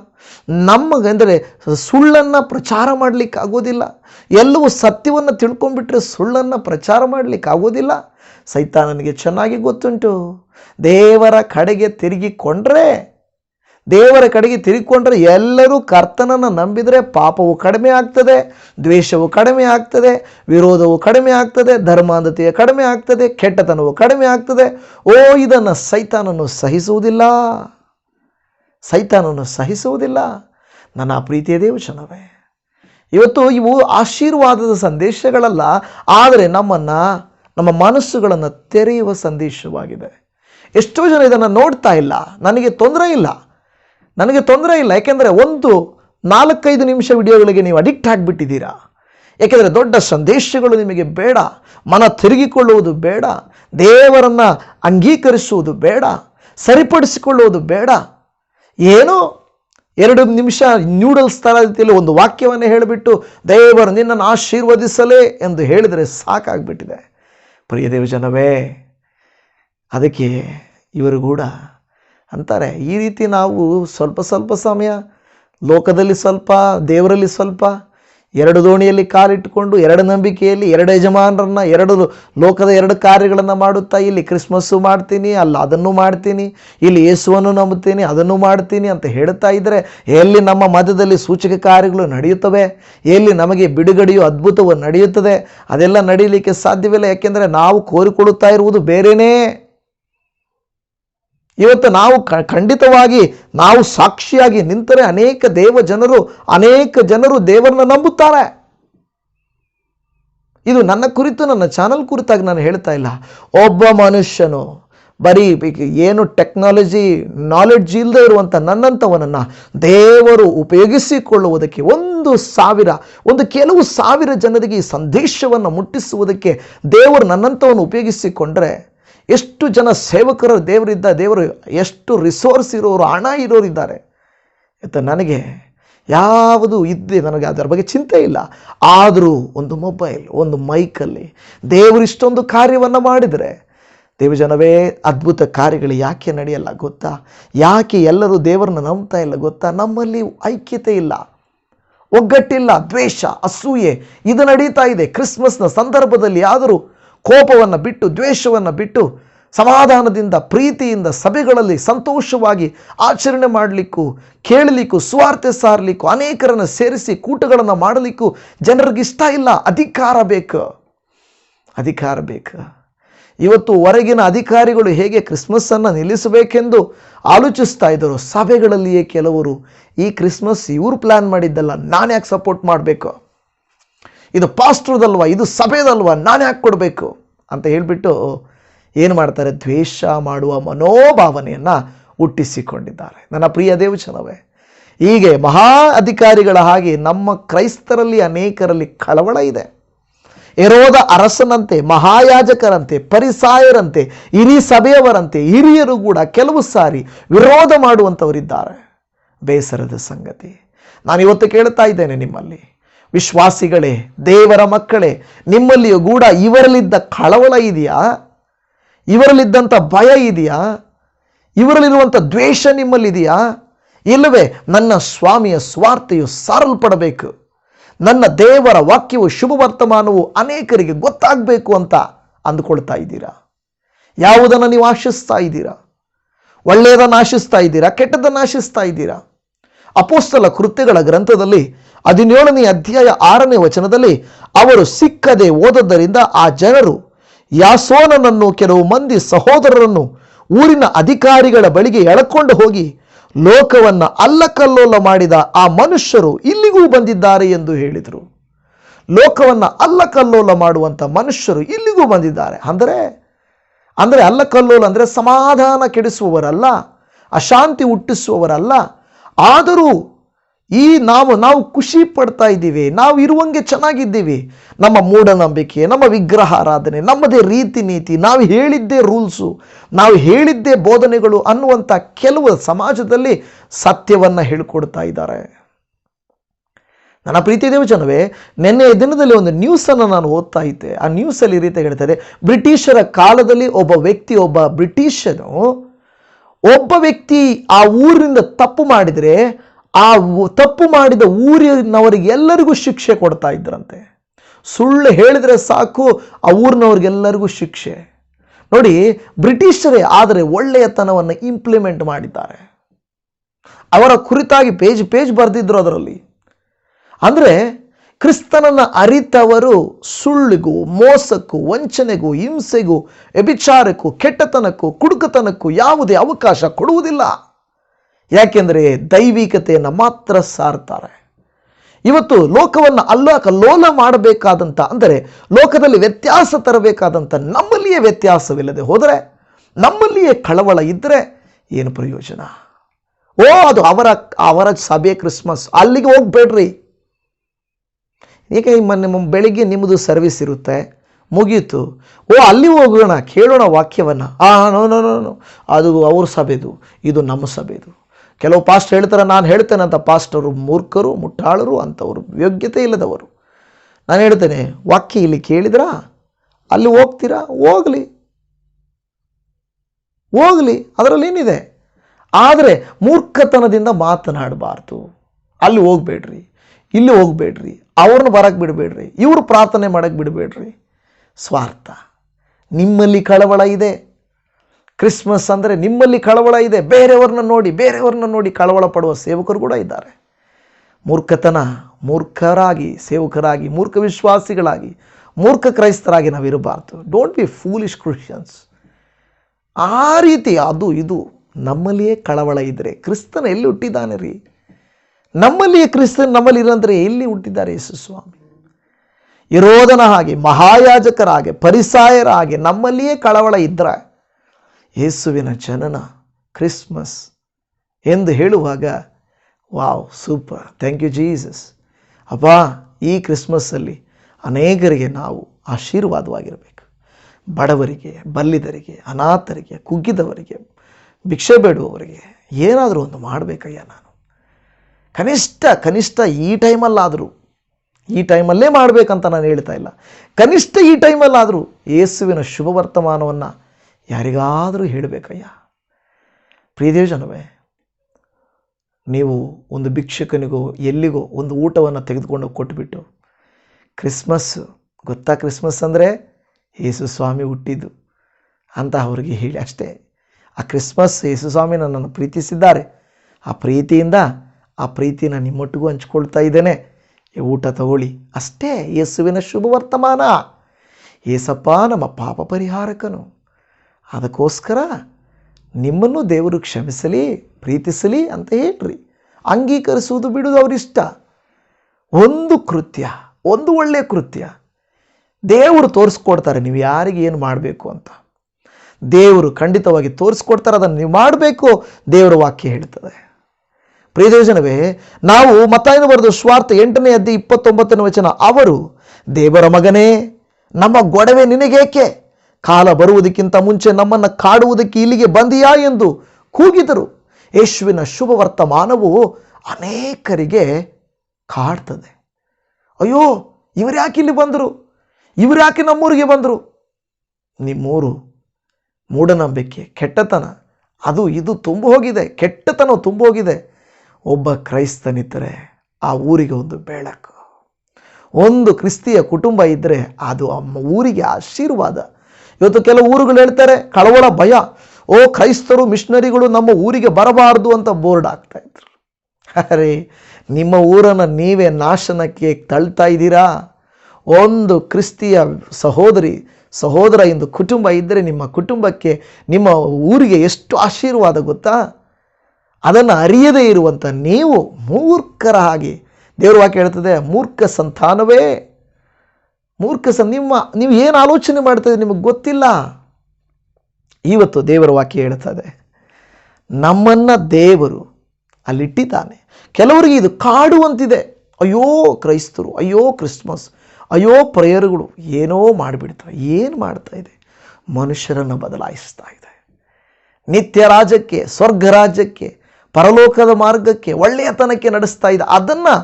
ನಮಗೆಂದರೆ ಸುಳ್ಳನ್ನು ಪ್ರಚಾರ ಮಾಡಲಿಕ್ಕೆ ಆಗೋದಿಲ್ಲ ಎಲ್ಲವೂ ಸತ್ಯವನ್ನು ತಿಳ್ಕೊಂಡ್ಬಿಟ್ರೆ ಸುಳ್ಳನ್ನು ಪ್ರಚಾರ ಮಾಡಲಿಕ್ಕೆ ಆಗೋದಿಲ್ಲ ಸೈತಾನನಿಗೆ ಚೆನ್ನಾಗಿ ಗೊತ್ತುಂಟು. ದೇವರ ಕಡೆಗೆ ತಿರುಗಿಕೊಂಡ್ರೆ ದೇವರ ಕಡೆಗೆ ತಿರುಗಿಕೊಂಡ್ರೆ ಎಲ್ಲರೂ ಕರ್ತನನ್ನು ನಂಬಿದರೆ ಪಾಪವು ಕಡಿಮೆ ಆಗ್ತದೆ, ದ್ವೇಷವು ಕಡಿಮೆ ಆಗ್ತದೆ, ವಿರೋಧವು ಕಡಿಮೆ ಆಗ್ತದೆ, ಧರ್ಮಾಂಧತೆಯ ಕಡಿಮೆ ಆಗ್ತದೆ, ಕೆಟ್ಟತನವು ಕಡಿಮೆ ಆಗ್ತದೆ. ಓ, ಇದನ್ನು ಸೈತಾನನ್ನು ಸಹಿಸುವುದಿಲ್ಲ. ಸೈತಾನನ್ನು ಸಹಿಸುವುದಿಲ್ಲ. ನನ್ನ ಪ್ರೀತಿಯ ದೇವಚನವೇ ಇವತ್ತು ಇವು ಆಶೀರ್ವಾದದ ಸಂದೇಶಗಳಲ್ಲ, ಆದರೆ ನಮ್ಮನ್ನು, ನಮ್ಮ ಮನಸ್ಸುಗಳನ್ನು ತೆರೆಯುವ ಸಂದೇಶವಾಗಿದೆ. ಎಷ್ಟೋ ಜನ ಇದನ್ನು ನೋಡ್ತಾ ಇಲ್ಲ, ನನಗೆ ತೊಂದರೆ ಇಲ್ಲ. ನನಗೆ ತೊಂದರೆ ಇಲ್ಲ, ಯಾಕೆಂದರೆ ಒಂದು ನಾಲ್ಕೈದು ನಿಮಿಷ ವಿಡಿಯೋಗಳಿಗೆ ನೀವು ಅಡಿಕ್ಟ್ ಆಗಿಬಿಟ್ಟಿದ್ದೀರಾ. ಏಕೆಂದರೆ ದೊಡ್ಡ ಸಂದೇಶಗಳು ನಿಮಗೆ ಬೇಡ, ಮನ ತಿರುಗಿಕೊಳ್ಳುವುದು ಬೇಡ, ದೇವರನ್ನು ಅಂಗೀಕರಿಸುವುದು ಬೇಡ, ಸರಿಪಡಿಸಿಕೊಳ್ಳುವುದು ಬೇಡ. ಏನೋ ಎರಡು ನಿಮಿಷ ನ್ಯೂಡಲ್ಸ್ ಥರ ರೀತಿಯಲ್ಲಿ ಒಂದು ವಾಕ್ಯವನ್ನು ಹೇಳಿಬಿಟ್ಟು, ದೇವರು ನಿನ್ನನ್ನು ಆಶೀರ್ವದಿಸಲೇ ಎಂದು ಹೇಳಿದರೆ ಸಾಕಾಗ್ಬಿಟ್ಟಿದೆ. ಪ್ರಿಯ ದೇವಜನವೇ, ಅದಕ್ಕೆ ಇವರು ಕೂಡ ಅಂತಾರೆ. ಈ ರೀತಿ ನಾವು ಸ್ವಲ್ಪ ಸ್ವಲ್ಪ ಸಮಯ, ಲೋಕದಲ್ಲಿ ಸ್ವಲ್ಪ, ದೇವರಲ್ಲಿ ಸ್ವಲ್ಪ, ಎರಡು ದೋಣಿಯಲ್ಲಿ ಕಾಲಿಟ್ಟುಕೊಂಡು ಎರಡು ನಂಬಿಕೆಯಲ್ಲಿ ಎರಡು ಯಜಮಾನರನ್ನ, ಎರಡು ಲೋಕದ ಎರಡು ಕಾರ್ಯಗಳನ್ನು ಮಾಡುತ್ತಾ ಇಲ್ಲಿ ಕ್ರಿಸ್ಮಸ್ಸು ಮಾಡ್ತೀನಿ, ಅಲ್ಲ ಅದನ್ನು ಮಾಡ್ತೀನಿ, ಇಲ್ಲಿ ಯೇಸುವನ್ನು ನಂಬುತ್ತೀನಿ, ಅದನ್ನು ಮಾಡ್ತೀನಿ ಅಂತ ಹೇಳ್ತಾ ಇದ್ದರೆ ಎಲ್ಲಿ ನಮ್ಮ ಮಧ್ಯದಲ್ಲಿ ಸೂಚಕ ಕಾರ್ಯಗಳು ನಡೆಯುತ್ತವೆ, ಎಲ್ಲಿ ನಮಗೆ ಬಿಡುಗಡೆಯು ಅದ್ಭುತವು ನಡೆಯುತ್ತದೆ, ಅದೆಲ್ಲ ನಡೀಲಿಕ್ಕೆ ಸಾಧ್ಯವಿಲ್ಲ. ಯಾಕೆಂದರೆ ನಾವು ಕೋರಿಕೊಳ್ಳುತ್ತಾ ಇರುವುದು ಬೇರೆಯೇ ಇವತ್ತು ನಾವು ಖಂಡಿತವಾಗಿ ನಾವು ಸಾಕ್ಷಿಯಾಗಿ ನಿಂತರೆ ಅನೇಕ ದೇವ ಜನರು, ಅನೇಕ ಜನರು ದೇವರನ್ನ ನಂಬುತ್ತಾರೆ. ಇದು ನನ್ನ ಕುರಿತು, ನನ್ನ ಚಾನಲ್ ಕುರಿತಾಗಿ ನಾನು ಹೇಳ್ತಾ ಇಲ್ಲ. ಒಬ್ಬ ಮನುಷ್ಯನು ಬರೀ ಏನು ಟೆಕ್ನಾಲಜಿ ನಾಲೆಡ್ಜ್ ಇಲ್ಲದೆ ಇರುವಂಥ ನನ್ನಂಥವನನ್ನು ದೇವರು ಉಪಯೋಗಿಸಿಕೊಳ್ಳುವುದಕ್ಕೆ, ಒಂದು ಸಾವಿರ, ಒಂದು ಕೆಲವು ಸಾವಿರ ಜನರಿಗೆ ಈ ಸಂದೇಶವನ್ನು ಮುಟ್ಟಿಸುವುದಕ್ಕೆ ದೇವರು ನನ್ನಂಥವನ್ನು ಉಪಯೋಗಿಸಿಕೊಂಡ್ರೆ ಎಷ್ಟು ಜನ ಸೇವಕರು ದೇವರಿದ್ದ ದೇವರು, ಎಷ್ಟು ರಿಸೋರ್ಸ್ ಇರೋರು, ಹಣ ಇರೋರು ಇದ್ದಾರೆ. ಅಂತ ನನಗೆ ಯಾವುದು ಇದ್ದೆ ನನಗೆ ಅದರ ಬಗ್ಗೆ ಚಿಂತೆ ಇಲ್ಲ. ಆದರೂ ಒಂದು ಮೊಬೈಲ್ ಒಂದು ಮೈಕಲ್ಲಿ ದೇವರು ಇಷ್ಟೊಂದು ಕಾರ್ಯವನ್ನು ಮಾಡಿದರೆ, ದೇವಜನವೇ, ಅದ್ಭುತ ಕಾರ್ಯಗಳು ಯಾಕೆ ನಡೆಯಲ್ಲ ಗೊತ್ತಾ? ಯಾಕೆ ಎಲ್ಲರೂ ದೇವರನ್ನ ನಂಬ್ತಾ ಇಲ್ಲ ಗೊತ್ತಾ? ನಮ್ಮಲ್ಲಿ ಐಕ್ಯತೆ ಇಲ್ಲ, ಒಗ್ಗಟ್ಟಿಲ್ಲ, ದ್ವೇಷ, ಅಸೂಯೆ, ಇದು ನಡೀತಾ ಇದೆ. ಕ್ರಿಸ್ಮಸ್ನ ಸಂದರ್ಭದಲ್ಲಿ ಆದರೂ ಕೋಪವನ್ನು ಬಿಟ್ಟು, ದ್ವೇಷವನ್ನು ಬಿಟ್ಟು, ಸಮಾಧಾನದಿಂದ, ಪ್ರೀತಿಯಿಂದ, ಸಭೆಗಳಲ್ಲಿ ಸಂತೋಷವಾಗಿ ಆಚರಣೆ ಮಾಡಲಿಕ್ಕೂ, ಕೇಳಲಿಕ್ಕೂ ಸ್ವಾರ್ಥ ಸಾರಲಿಕ್ಕೂ, ಅನೇಕರನ್ನು ಸೇರಿಸಿ ಕೂಟಗಳನ್ನು ಮಾಡಲಿಕ್ಕೂ ಜನರಿಗೆ ಇಷ್ಟ ಇಲ್ಲ. ಅಧಿಕಾರ ಬೇಕು. ಅಧಿಕಾರ ಬೇಕು. ಇವತ್ತು ಹೊರಗಿನ ಅಧಿಕಾರಿಗಳು ಹೇಗೆ ಕ್ರಿಸ್ಮಸ್ಸನ್ನು ನಿಲ್ಲಿಸಬೇಕೆಂದು ಆಲೋಚಿಸ್ತಾ ಇದ್ದರು, ಸಭೆಗಳಲ್ಲಿಯೇ ಕೆಲವರು, ಈ ಕ್ರಿಸ್ಮಸ್ ಇವರು ಪ್ಲ್ಯಾನ್ ಮಾಡಿದ್ದಲ್ಲ ನಾನು ಯಾಕೆ ಸಪೋರ್ಟ್ ಮಾಡಬೇಕು? ಇದು ಪಾಸ್ಟ್ರದಲ್ವ, ಇದು ಸಭೆದಲ್ವ, ನಾನು ಯಾಕೆ ಕೊಡಬೇಕು? ಅಂತ ಹೇಳಿಬಿಟ್ಟು ಏನು ಮಾಡ್ತಾರೆ? ದ್ವೇಷ ಮಾಡುವ ಮನೋಭಾವನೆಯನ್ನು ಹುಟ್ಟಿಸಿಕೊಂಡಿದ್ದಾರೆ. ನನ್ನ ಪ್ರಿಯ ದೇವಚನವೇ ಹೀಗೆ ಮಹಾ ಅಧಿಕಾರಿಗಳ ಹಾಗೆ ನಮ್ಮ ಕ್ರೈಸ್ತರಲ್ಲಿ ಅನೇಕರಲ್ಲಿ ಕಳವಳ ಇದೆ. ಎರೋದ ಅರಸನಂತೆ, ಮಹಾಯಾಜಕರಂತೆ, ಪರಿಸಾಯರಂತೆ, ಹಿರಿ ಸಭೆಯವರಂತೆ, ಹಿರಿಯರು ಕೂಡ ಕೆಲವು ಸಾರಿ ವಿರೋಧ ಮಾಡುವಂಥವರಿದ್ದಾರೆ. ಬೇಸರದ ಸಂಗತಿ. ನಾನು ಇವತ್ತು ಕೇಳ್ತಾ ಇದ್ದೇನೆ ನಿಮ್ಮಲ್ಲಿ. ವಿಶ್ವಾಸಿಗಳೇ, ದೇವರ ಮಕ್ಕಳೇ, ನಿಮ್ಮಲ್ಲಿಯೂ ಕೂಡ ಇವರಲ್ಲಿದ್ದ ಕಳವಳ ಇದೆಯಾ? ಇವರಲ್ಲಿದ್ದಂಥ ಭಯ ಇದೆಯಾ? ಇವರಲ್ಲಿರುವಂಥ ದ್ವೇಷ ನಿಮ್ಮಲ್ಲಿದೆಯಾ? ಇಲ್ಲವೇ, ನನ್ನ ಸ್ವಾಮಿಯ ಸ್ವಾರ್ಥೆಯು ಸಾರಲ್ಪಡಬೇಕು. ನನ್ನ ದೇವರ ವಾಕ್ಯವು ಶುಭ ವರ್ತಮಾನವು ಅನೇಕರಿಗೆ ಗೊತ್ತಾಗಬೇಕು ಅಂತ ಅಂದುಕೊಳ್ತಾ ಇದ್ದೀರಾ? ಯಾವುದನ್ನು ನೀವು ಆಶಿಸ್ತಾ ಇದ್ದೀರಾ? ಒಳ್ಳೆಯದನ್ನು ಆಶಿಸ್ತಾ ಇದ್ದೀರಾ? ಕೆಟ್ಟದನ್ನು ಆಶಿಸ್ತಾ ಇದ್ದೀರಾ? ಅಪೋಸ್ತಲ ಕೃತ್ಯಗಳ ಗ್ರಂಥದಲ್ಲಿ ಹದಿನೇಳನೇ ಅಧ್ಯಾಯ ಆರನೇ ವಚನದಲ್ಲಿ, ಅವರು ಸಿಕ್ಕದೆ ಓದದ್ದರಿಂದ ಆ ಜನರು ಯಾಸೋನನನ್ನು ಕೆಲವು ಮಂದಿ ಸಹೋದರರನ್ನು ಊರಿನ ಅಧಿಕಾರಿಗಳ ಬಳಿಗೆ ಎಳಕೊಂಡು ಹೋಗಿ, ಲೋಕವನ್ನ ಅಲ್ಲಕಲ್ಲೋಲ ಮಾಡಿದ ಆ ಮನುಷ್ಯರು ಇಲ್ಲಿಗೂ ಬಂದಿದ್ದಾರೆ ಎಂದು ಹೇಳಿದರು. ಲೋಕವನ್ನ ಅಲ್ಲಕಲ್ಲೋಲ ಮಾಡುವಂಥ ಮನುಷ್ಯರು ಇಲ್ಲಿಗೂ ಬಂದಿದ್ದಾರೆ. ಅಂದರೆ ಅಂದರೆ ಅಲ್ಲಕಲ್ಲೋಲ ಅಂದರೆ ಸಮಾಧಾನ ಕೆಡಿಸುವವರಲ್ಲ, ಅಶಾಂತಿ ಹುಟ್ಟಿಸುವವರಲ್ಲ, ಆದರೂ ಈ ನಾವು ನಾವು ಖುಷಿ ಪಡ್ತಾ ಇದ್ದೀವಿ, ನಾವು ಇರುವಂಗೆ ಚೆನ್ನಾಗಿದ್ದೀವಿ. ನಮ್ಮ ಮೂಢನಂಬಿಕೆ, ನಮ್ಮ ವಿಗ್ರಹ ಆರಾಧನೆ, ನಮ್ಮದೇ ರೀತಿ ನೀತಿ, ನಾವು ಹೇಳಿದ್ದೇ ರೂಲ್ಸು, ನಾವು ಹೇಳಿದ್ದೇ ಬೋಧನೆಗಳು ಅನ್ನುವಂಥ ಕೆಲವು ಸಮಾಜದಲ್ಲಿ ಸತ್ಯವನ್ನು ಹೇಳ್ಕೊಡ್ತಾ ಇದ್ದಾರೆ. ನನ್ನ ಪ್ರೀತಿ ದೇವಜನವೇ, ನಿನ್ನೆ ದಿನದಲ್ಲಿ ಒಂದು ನ್ಯೂಸನ್ನು ನಾನು ಓದ್ತಾ ಇದ್ದೆ. ಆ ನ್ಯೂಸಲ್ಲಿ ರೀತಿ ಹೇಳ್ತಾರೆ ಬ್ರಿಟಿಷರ ಕಾಲದಲ್ಲಿ ಒಬ್ಬ ವ್ಯಕ್ತಿ, ಒಬ್ಬ ಬ್ರಿಟಿಷನು, ಒಬ್ಬ ವ್ಯಕ್ತಿ ಆ ಊರಿನಿಂದ ತಪ್ಪು ಮಾಡಿದರೆ ಆ ತಪ್ಪು ಮಾಡಿದ ಊರಿನವರಿಗೆಲ್ಲರಿಗೂ ಶಿಕ್ಷೆ ಕೊಡ್ತಾ ಇದ್ರಂತೆ. ಸುಳ್ಳು ಹೇಳಿದರೆ ಸಾಕು, ಆ ಊರಿನವ್ರಿಗೆಲ್ಲರಿಗೂ ಶಿಕ್ಷೆ. ನೋಡಿ, ಬ್ರಿಟಿಷರೇ ಆದರೆ ಒಳ್ಳೆಯತನವನ್ನು ಇಂಪ್ಲಿಮೆಂಟ್ ಮಾಡಿದ್ದಾರೆ. ಅವರ ಕುರಿತಾಗಿ ಪೇಜ್ ಪೇಜ್ ಬರೆದಿದ್ರು ಅದರಲ್ಲಿ. ಅಂದರೆ, ಕ್ರಿಸ್ತನನ್ನು ಅರಿತವರು ಸುಳ್ಳಿಗೂ, ಮೋಸಕ್ಕೂ, ವಂಚನೆಗೂ, ಹಿಂಸೆಗೂ, ವ್ಯಭಿಚಾರಕ್ಕೂ, ಕೆಟ್ಟತನಕ್ಕೂ, ಕುಡುಕತನಕ್ಕೂ ಯಾವುದೇ ಅವಕಾಶ ಕೊಡುವುದಿಲ್ಲ. ಯಾಕೆಂದರೆ ದೈವಿಕತೆಯನ್ನು ಮಾತ್ರ ಸಾರ್ತಾರೆ. ಇವತ್ತು ಲೋಕವನ್ನು ಕಲ್ಲೋಲ ಮಾಡಬೇಕಾದಂಥ ಅಂದರೆ ಲೋಕದಲ್ಲಿ ವ್ಯತ್ಯಾಸ ತರಬೇಕಾದಂಥ ನಮ್ಮಲ್ಲಿಯೇ ವ್ಯತ್ಯಾಸವಿಲ್ಲದೆ ಹೋದರೆ, ನಮ್ಮಲ್ಲಿಯೇ ಕಳವಳ ಇದ್ದರೆ ಏನು ಪ್ರಯೋಜನ? ಓ, ಅದು ಅವರ ಅವರ ಸಭೆ ಕ್ರಿಸ್ಮಸ್, ಅಲ್ಲಿಗೆ ಹೋಗ್ಬೇಡ್ರಿ. ಈಗ ನಿಮ್ಮ ಬೆಳಿಗ್ಗೆ ನಿಮ್ಮದು ಸರ್ವಿಸ್ ಇರುತ್ತೆ, ಮುಗೀತು. ಓ, ಅಲ್ಲಿ ಹೋಗೋಣ, ಕೇಳೋಣ ವಾಕ್ಯವನ್ನು. ಆ ನೋ ನೋ ನೋ, ಅದು ಅವ್ರ ಸಭೆದು, ಇದು ನಮ್ಮ ಸಭೆದು. ಕೆಲವು ಪಾಸ್ಟ್ ಹೇಳ್ತಾರೆ, ನಾನು ಹೇಳ್ತೇನೆ ಅಂತ ಪಾಸ್ಟರು, ಮೂರ್ಖರು ಮುಟ್ಟಾಳರು ಅಂಥವರು ಯೋಗ್ಯತೆ ಇಲ್ಲದವರು. ನಾನು ಹೇಳ್ತೇನೆ, ವಾಕ್ಯ ಇಲ್ಲಿ ಕೇಳಿದ್ರಾ? ಅಲ್ಲಿ ಹೋಗ್ತೀರಾ? ಹೋಗಲಿ. ಹೋಗಲಿ, ಅದರಲ್ಲಿ ಏನಿದೆ? ಆದರೆ ಮೂರ್ಖತನದಿಂದ ಮಾತನಾಡಬಾರ್ದು. ಅಲ್ಲಿ ಹೋಗ್ಬೇಡ್ರಿ, ಇಲ್ಲಿ ಹೋಗಬೇಡ್ರಿ, ಅವ್ರನ್ನ ಬರಕ್ಕೆ ಬಿಡಬೇಡ್ರಿ, ಇವರು ಪ್ರಾರ್ಥನೆ ಮಾಡಕ್ಕೆ ಬಿಡಬೇಡ್ರಿ. ಸ್ವಾರ್ಥ. ನಿಮ್ಮಲ್ಲಿ ಕಳವಳ ಇದೆ. ಕ್ರಿಸ್ಮಸ್ ಅಂದರೆ ನಿಮ್ಮಲ್ಲಿ ಕಳವಳ ಇದೆ. ಬೇರೆಯವ್ರನ್ನ ನೋಡಿ ಬೇರೆಯವ್ರನ್ನ ನೋಡಿ ಕಳವಳ ಪಡುವ ಸೇವಕರು ಕೂಡ ಇದ್ದಾರೆ. ಮೂರ್ಖತನ, ಮೂರ್ಖರಾಗಿ, ಸೇವಕರಾಗಿ, ಮೂರ್ಖ ವಿಶ್ವಾಸಿಗಳಾಗಿ, ಮೂರ್ಖ ಕ್ರೈಸ್ತರಾಗಿ ನಾವಿರಬಾರ್ದು. ಡೋಂಟ್ ಬಿ ಫೂಲಿಶ್ ಕ್ರಿಶ್ಚಿಯನ್ಸ್ ಆ ರೀತಿ ಅದು, ಇದು ನಮ್ಮಲ್ಲಿಯೇ ಕಳವಳ ಇದ್ದರೆ ಕ್ರಿಸ್ತನ ಎಲ್ಲಿ ಹುಟ್ಟಿದ್ದಾನೆ ರೀ? ನಮ್ಮಲ್ಲಿಯೇ ಕ್ರಿಸ್ತನ್ ನಮ್ಮಲ್ಲಿ ಇರಂದ್ರೆ ಎಲ್ಲಿ ಹುಟ್ಟಿದ್ದಾರೆ ಯೇಸು ಸ್ವಾಮಿ ಇರೋದನ ಹಾಗೆ ಮಹಾಯಾಜಕರಾಗೆ, ಪರಿಸಾಯರಾಗೆ ನಮ್ಮಲ್ಲಿಯೇ ಕಳವಳ ಇದ್ದರೆ ಯೇಸುವಿನ ಜನನ, ಕ್ರಿಸ್ಮಸ್ ಎಂದು ಹೇಳುವಾಗ, wow, super, thank you Jesus. ಅಪ್ಪ ಈ ಕ್ರಿಸ್ಮಸ್ಸಲ್ಲಿ ಅನೇಕರಿಗೆ ನಾವು ಆಶೀರ್ವಾದವಾಗಿರಬೇಕು. ಬಡವರಿಗೆ, ಬಲ್ಲಿದರಿಗೆ, ಅನಾಥರಿಗೆ, ಕುಗ್ಗಿದವರಿಗೆ, ಭಿಕ್ಷೆ ಬೇಡುವವರಿಗೆ ಏನಾದರೂ ಒಂದು ಮಾಡಬೇಕಯ್ಯ ನಾನು. ಕನಿಷ್ಠ ಕನಿಷ್ಠ ಈ ಟೈಮಲ್ಲಾದರೂ, ಈ ಟೈಮಲ್ಲೇ ಮಾಡಬೇಕಂತ ನಾನು ಹೇಳ್ತಾ ಇಲ್ಲ. ಕನಿಷ್ಠ ಈ ಟೈಮಲ್ಲಾದರೂ ಯೇಸುವಿನ ಶುಭ ವರ್ತಮಾನವನ್ನು ಯಾರಿಗಾದರೂ ಹೇಳಬೇಕಯ್ಯ. ಜನವೇ, ನೀವು ಒಂದು ಭಿಕ್ಷಕನಿಗೋ, ಎಲ್ಲಿಗೋ ಒಂದು ಊಟವನ್ನು ತೆಗೆದುಕೊಂಡು ಕೊಟ್ಟುಬಿಟ್ಟು, ಕ್ರಿಸ್ಮಸ್, ಗೊತ್ತಾ ಕ್ರಿಸ್ಮಸ್ ಅಂದರೆ? ಯೇಸು ಸ್ವಾಮಿ ಹುಟ್ಟಿದ್ದು ಅಂತ ಅವರಿಗೆ ಹೇಳಿ, ಅಷ್ಟೇ. ಆ ಕ್ರಿಸ್ಮಸ್ ಯೇಸು ಸ್ವಾಮಿ ನನ್ನನ್ನು ಪ್ರೀತಿಸಿದ್ದಾರೆ. ಆ ಪ್ರೀತಿಯಿಂದ ಆ ಪ್ರೀತಿನ ನಿಮ್ಮೊಟ್ಟಿಗೂ ಹಂಚ್ಕೊಳ್ತಾ ಇದ್ದೇನೆ. ಊಟ ತಗೊಳ್ಳಿ. ಅಷ್ಟೇ, ಯೇಸುವಿನ ಶುಭ ವರ್ತಮಾನ ಏಸಪ್ಪ, ನಮ್ಮ ಪಾಪ ಪರಿಹಾರಕನು. ಅದಕ್ಕೋಸ್ಕರ ನಿಮ್ಮನ್ನು ದೇವರು ಕ್ಷಮಿಸಲಿ, ಪ್ರೀತಿಸಲಿ ಅಂತ ಹೇಳ್ರಿ. ಅಂಗೀಕರಿಸುವುದು ಬಿಡುವುದು ಅವರಿಷ್ಟ. ಒಂದು ಕೃತ್ಯ, ಒಂದು ಒಳ್ಳೆಯ ಕೃತ್ಯ. ದೇವರು ತೋರಿಸ್ಕೊಡ್ತಾರೆ, ನೀವು ಯಾರಿಗೆ ಏನು ಮಾಡಬೇಕು ಅಂತ. ದೇವರು ಖಂಡಿತವಾಗಿ ತೋರಿಸ್ಕೊಡ್ತಾರೆ, ಅದನ್ನು ನೀವು ಮಾಡಬೇಕು, ದೇವರ ವಾಕ್ಯ ಹೇಳ್ತದೆ. ಪ್ರಿಯೋಜನವೇ, ನಾವು ಮತ್ತಾಯನ ಬರೆದು ಸ್ವಾರ್ಥ ಎಂಟನೇ ಅದ್ದಿ ಇಪ್ಪತ್ತೊಂಬತ್ತನೇ ವಚನ, ಅವರು ದೇವರ ಮಗನೇ, ನಮ್ಮ ಗೊಡವೆ ನಿನಗೇಕೆ? ಕಾಲ ಬರುವುದಕ್ಕಿಂತ ಮುಂಚೆ ನಮ್ಮನ್ನು ಕಾಡುವುದಕ್ಕೆ ಇಲ್ಲಿಗೆ ಬಂದಿಯಾ ಎಂದು ಕೂಗಿದರು. ಯೇಸುವಿನ ಶುಭ ವರ್ತಮಾನವು ಅನೇಕರಿಗೆ ಕಾಡ್ತದೆ. ಅಯ್ಯೋ, ಇವರು ಯಾಕೆ ಇಲ್ಲಿ ಬಂದರು? ಇವರು ಯಾಕೆ ನಮ್ಮೂರಿಗೆ ಬಂದರು? ನಿಮ್ಮೂರು ಮೂಢನಂಬಿಕೆ, ಕೆಟ್ಟತನ, ಅದು ಇದು ತುಂಬ ಹೋಗಿದೆ, ಕೆಟ್ಟತನ ತುಂಬ ಹೋಗಿದೆ. ಒಬ್ಬ ಕ್ರೈಸ್ತನಿದ್ದರೆ ಆ ಊರಿಗೆ ಒಂದು ಬೆಳಕು. ಒಂದು ಕ್ರಿಸ್ತಿಯ ಕುಟುಂಬ ಇದ್ದರೆ ಅದು ಆ ಊರಿಗೆ ಆಶೀರ್ವಾದ. ಇವತ್ತು ಕೆಲವು ಊರುಗಳು ಹೇಳ್ತಾರೆ, ಕಳವಳ ಭಯ. ಓ, ಕ್ರೈಸ್ತರು, ಮಿಷನರಿಗಳು ನಮ್ಮ ಊರಿಗೆ ಬರಬಾರದು ಅಂತ ಬೋರ್ಡ್ ಆಗ್ತಾ ಇದ್ರು. ಅರೆ, ನಿಮ್ಮ ಊರನ್ನು ನೀವೇ ನಾಶನಕ್ಕೆ ತಳ್ತಾ ಇದ್ದೀರಾ? ಒಂದು ಕ್ರಿಸ್ತಿಯ ಸಹೋದರಿ, ಸಹೋದರ ಎಂದು ಕುಟುಂಬ ಇದ್ದರೆ ನಿಮ್ಮ ಕುಟುಂಬಕ್ಕೆ, ನಿಮ್ಮ ಊರಿಗೆ ಎಷ್ಟು ಆಶೀರ್ವಾದ ಗೊತ್ತಾ? ಅದನ್ನು ಅರಿಯದೇ ಇರುವಂಥ ನೀವು ಮೂರ್ಖರ ಹಾಗೆ. ದೇವ್ರ ವಾಕ್ಯ ಹೇಳ್ತದೆ, ಮೂರ್ಖ ಸಂತಾನವೇ. ಮೂರ್ಖ ಸ ನಿಮ್ಮ, ನೀವು ಏನು ಆಲೋಚನೆ ಮಾಡ್ತದೆ ನಿಮಗೆ ಗೊತ್ತಿಲ್ಲ. ಇವತ್ತು ದೇವರ ವಾಕ್ಯ ಹೇಳ್ತದೆ, ನಮ್ಮನ್ನು ದೇವರು ಅಲ್ಲಿಟ್ಟಿದ್ದಾನೆ. ಕೆಲವರಿಗೆ ಇದು ಕಾಡುವಂತಿದೆ ಅಯ್ಯೋ ಕ್ರೈಸ್ತರು, ಅಯ್ಯೋ ಕ್ರಿಸ್ಮಸ್, ಅಯ್ಯೋ ಪ್ರೇಯರ್ಗಳು, ಏನೋ ಮಾಡಿಬಿಡ್ತಾರೆ, ಏನು ಮಾಡ್ತಾ ಇದೆ? ಮನುಷ್ಯರನ್ನು ಬದಲಾಯಿಸ್ತಾ ಇದೆ. ನಿತ್ಯ ರಾಜ್ಯಕ್ಕೆ, ಸ್ವರ್ಗ ರಾಜ್ಯಕ್ಕೆ, ಪರಲೋಕದ ಮಾರ್ಗಕ್ಕೆ, ಒಳ್ಳೆಯತನಕ್ಕೆ ನಡೆಸ್ತಾ ಇದೆ. ಅದನ್ನು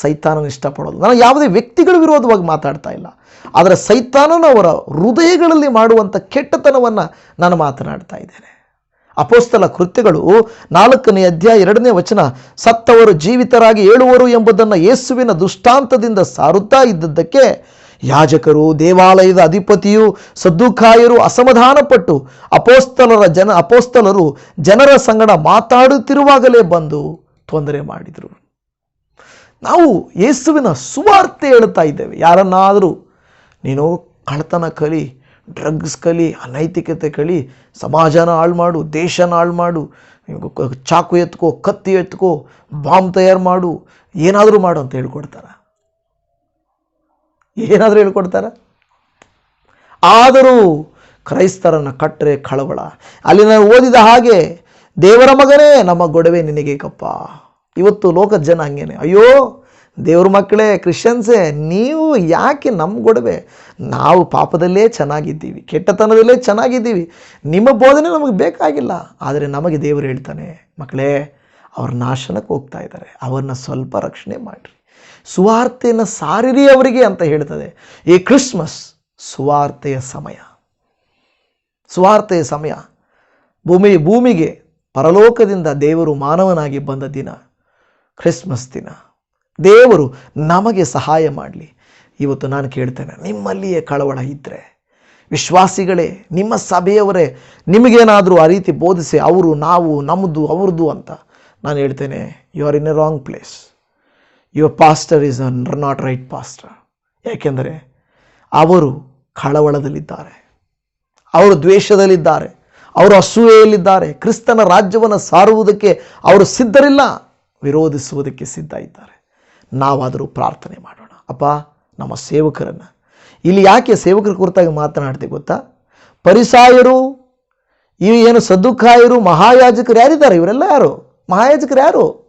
ಸೈತಾನನ ಇಷ್ಟಪಡೋದು. ನಾನು ಯಾವುದೇ ವ್ಯಕ್ತಿಗಳ ವಿರೋಧವಾಗಿ ಮಾತಾಡ್ತಾ ಇಲ್ಲ. ಆದರೆ ಸೈತಾನನವರ ಹೃದಯಗಳಲ್ಲಿ ಮಾಡುವಂಥ ಕೆಟ್ಟತನವನ್ನು ನಾನು ಮಾತನಾಡ್ತಾ ಇದ್ದೇನೆ. ಅಪೋಸ್ತಲ ಕೃತ್ಯಗಳು ನಾಲ್ಕನೇ ಅಧ್ಯಾಯ ಎರಡನೇ ವಚನ, ಸತ್ತವರು ಜೀವಿತರಾಗಿ ಏಳುವರು ಎಂಬುದನ್ನು ಯೇಸುವಿನ ದುಷ್ಟಾಂತದಿಂದ ಸಾರುತ್ತಾ ಇದ್ದದ್ದಕ್ಕೆ ಯಾಜಕರು, ದೇವಾಲಯದ ಅಧಿಪತಿಯು, ಸದ್ದುಕಾಯರು ಅಸಮಾಧಾನಪಟ್ಟು ಅಪೋಸ್ತಲರ ಜನ, ಅಪೋಸ್ತಲರು ಜನರ ಸಂಗಡ ಮಾತಾಡುತ್ತಿರುವಾಗಲೇ ಬಂದು ತೊಂದರೆ ಮಾಡಿದರು. ನಾವು ಯೇಸುವಿನ ಸುವಾರ್ತೆ ಹೇಳ್ತಾ ಇದ್ದೇವೆ. ಯಾರನ್ನಾದರೂ ನೀನು ಕಳ್ತನ ಕಲಿ ಡ್ರಗ್ಸ್ ಕಲಿ, ಅನೈತಿಕತೆ ಕಲಿ, ಸಮಾಜನ ಹಾಳು ಮಾಡು, ದೇಶನ ಹಾಳು ಮಾಡು ಚಾಕು ಎತ್ಕೋ, ಕತ್ತಿ ಎತ್ಕೋ, ಬಾಂಬ್ ತಯಾರು ಮಾಡು, ಏನಾದರೂ ಮಾಡು ಅಂತ ಹೇಳ್ಕೊಡ್ತಾರೆ? ಏನಾದರೂ ಹೇಳ್ಕೊಡ್ತಾರ? ಆದರೂ ಕ್ರೈಸ್ತರನ್ನು ಕಟ್ಟರೆ ಕಳವಳ. ಅಲ್ಲಿ ನಾನು ಓದಿದ ಹಾಗೆ ದೇವರ ಮಗನೇ ನಮ್ಮ ಗೊಡವೆ ನಿನಗೆ ಕಪ್ಪ ಇವತ್ತು ಲೋಕದ ಜನ ಹಂಗೇನೆ. ಅಯ್ಯೋ, ದೇವ್ರ ಮಕ್ಕಳೇ, ಕ್ರಿಶ್ಚಿಯನ್ಸೇ, ನೀವು ಯಾಕೆ ನಮ್ಮ ಗೊಡವೆ? ನಾವು ಪಾಪದಲ್ಲೇ ಚೆನ್ನಾಗಿದ್ದೀವಿ, ಕೆಟ್ಟತನದಲ್ಲೇ ಚೆನ್ನಾಗಿದ್ದೀವಿ. ನಿಮ್ಮ ಬೋಧನೆ ನಮಗೆ ಬೇಕಾಗಿಲ್ಲ. ಆದರೆ ನಮಗೆ ದೇವರು ಹೇಳ್ತಾನೆ, ಮಕ್ಕಳೇ, ಅವ್ರ ನಾಶನಕ್ಕೆ ಹೋಗ್ತಾ ಇದ್ದಾರೆ. ಅವ್ರನ್ನ ಸ್ವಲ್ಪ ರಕ್ಷಣೆ ಮಾಡಿರಿ. ಸುವಾರ್ತೆಯನ್ನು ಸಾರಿರಿ ಅವರಿಗೆ ಅಂತ ಹೇಳ್ತದೆ. ಈ ಕ್ರಿಸ್ಮಸ್ ಸುವಾರ್ತೆಯ ಸಮಯ. ಸುವಾರ್ತೆಯ ಸಮಯ. ಭೂಮಿ ಭೂಮಿಗೆ ಪರಲೋಕದಿಂದ ದೇವರು ಮಾನವನಾಗಿ ಬಂದ ದಿನ. ಕ್ರಿಸ್ಮಸ್ ದಿನ. ದೇವರು ನಮಗೆ ಸಹಾಯ ಮಾಡಲಿ. ಇವತ್ತು ನಾನು ಕೇಳ್ತೇನೆ, ನಿಮ್ಮಲ್ಲಿಯೇ ಕಳವಳ ಇದ್ದರೆ ವಿಶ್ವಾಸಿಗಳೇ, ನಿಮ್ಮ ಸಭೆಯವರೇ, ನಿಮಗೇನಾದರೂ ಆ ರೀತಿ ಬೋಧಿಸಿ, ಅವರು ನಾವು ನಮ್ಮದು ಅವ್ರದ್ದು ಅಂತ ನಾನು ಹೇಳ್ತೇನೆ you are in a wrong place your pastor is an not right pastor ಯಾಕೆಂದರೆ, ಅವರು ಕಳವಳದಲ್ಲಿದ್ದಾರೆ. ಅವರು ದ್ವೇಷದಲ್ಲಿದ್ದಾರೆ. ಅವರು ಅಸೂಯೆಯಲ್ಲಿದ್ದಾರೆ. ಕ್ರಿಸ್ತನ ರಾಜ್ಯವನ್ನು ಸಾರುವುದಕ್ಕೆ ಅವರು ಸಿದ್ಧರಿಲ್ಲ. ವಿರೋಧಿಸುವುದಕ್ಕೆ ಸಿದ್ಧ ಇದ್ದಾರೆ. ನಾವಾದರೂ ಪ್ರಾರ್ಥನೆ ಮಾಡೋಣ. ಅಪ್ಪ ನಮ್ಮ ಸೇವಕರನ್ನು. ಇಲ್ಲಿ ಯಾಕೆ ಸೇವಕರ ಕುರಿತಾಗಿ ಮಾತನಾಡ್ತೀವಿ ಗೊತ್ತಾ? ಪರಿಸಾಯರು ಇವು ಏನು ಸದ್ದುಕಾಯರು, ಮಹಾಯಾಜಕರು ಯಾರಿದ್ದಾರೆ? ಇವರೆಲ್ಲ ಯಾರು? ಮಹಾಯಾಜಕರು ಯಾರು?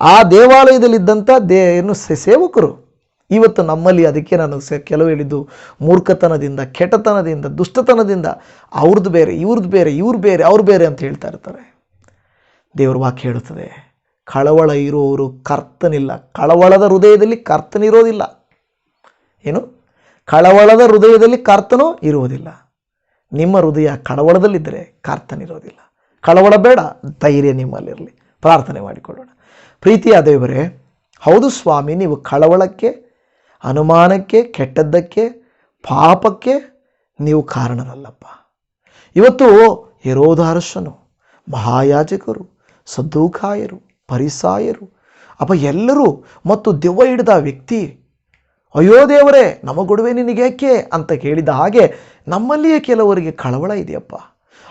ಆ ದೇವಾಲಯದಲ್ಲಿದ್ದಂಥ ದೇ ಏನು ಸೇವಕರು. ಇವತ್ತು ನಮ್ಮಲ್ಲಿ ಅದಕ್ಕೆ ನಾನು ಸ ಕೆಲವು ಹೇಳಿದ್ದು, ಮೂರ್ಖತನದಿಂದ, ಕೆಟ್ಟತನದಿಂದ, ದುಷ್ಟತನದಿಂದ, ಅವ್ರದ್ದು ಬೇರೆ, ಇವ್ರದ್ದು ಬೇರೆ, ಇವ್ರು ಬೇರೆ, ಅವ್ರು ಬೇರೆ ಅಂತ ಹೇಳ್ತಾ ಇರ್ತಾರೆ. ದೇವರ ವಾಕ್ಯ ಹೇಳುತ್ತದೆ. ಕಳವಳ ಇರುವವರು ಕರ್ತನಿಲ್ಲ. ಕಳವಳದ ಹೃದಯದಲ್ಲಿ ಕರ್ತನಿರೋದಿಲ್ಲ ಏನು? ಕಳವಳದ ಹೃದಯದಲ್ಲಿ ಕರ್ತನೂ ಇರುವುದಿಲ್ಲ. ನಿಮ್ಮ ಹೃದಯ ಕಳವಳದಲ್ಲಿದ್ದರೆ ಕರ್ತನಿರೋದಿಲ್ಲ ಕಳವಳ ಬೇಡ, ಧೈರ್ಯ ನಿಮ್ಮಲ್ಲಿರಲಿ. ಪ್ರಾರ್ಥನೆ ಮಾಡಿಕೊಳ್ಳೋಣ. ಪ್ರೀತಿಯ ದೇವರೇ, ಹೌದು ಸ್ವಾಮಿ, ನೀವು ಕಳವಳಕ್ಕೆ, ಅನುಮಾನಕ್ಕೆ, ಕೆಟ್ಟದ್ದಕ್ಕೆ, ಪಾಪಕ್ಕೆ ನೀವು ಕಾರಣರಲ್ಲಪ್ಪ. ಇವತ್ತು ಇರೋದಾರಶನು ಮಹಾಯಾಜಕರು, ಸದ್ದೂಕಾಯರು ಪರಿಸಾಯರು. ಅಪ್ಪ, ಎಲ್ಲರೂ ಮತ್ತು ದೆವ್ವ ಹಿಡಿದ ವ್ಯಕ್ತಿ, ಅಯ್ಯೋ ದೇವರೇ ನಮಗೊಡುವೆ ನಿನಗೇಕೆ ಅಂತ ಕೇಳಿದ ಹಾಗೆ ನಮ್ಮಲ್ಲಿಯೇ ಕೆಲವರಿಗೆ ಕಳವಳ ಇದೆಯಪ್ಪ.